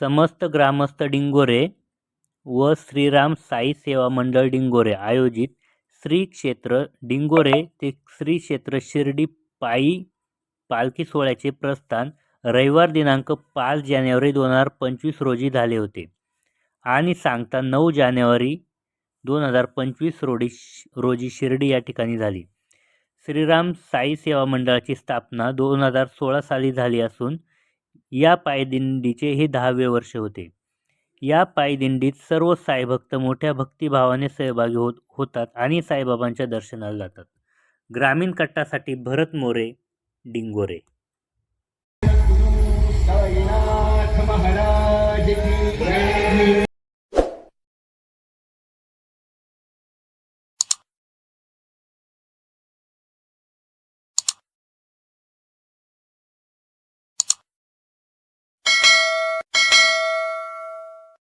समस्त ग्रामस्थ डिंगोरे व श्रीराम साई सेवा मंडळ डिंगोरे आयोजित श्री क्षेत्र डिंगोरे ते श्री क्षेत्र शिर्डी पायी पालखी सोहळ्याचे प्रस्थान रविवार दिनांक पाच जानेवारी दोन हजार पंचवीस रोजी झाले होते. आणि सांगता नऊ जानेवारी दोन हजार पंचवीस रोडी रोजी शिर्डी या ठिकाणी झाली. श्रीराम साई सेवा मंडळाची स्थापना दोन हजार सोळा साली झाली असून या पायदिंडीचे हे दहावे वर्ष होते. या पायदिंडीत सर्व साईभक्त मोठ्या भक्तिभावाने सहभागी होत होतात आणि साईबाबांच्या दर्शनाला जातात. ग्रामीण कट्टासाठी भरत मोरे डिंगोरे.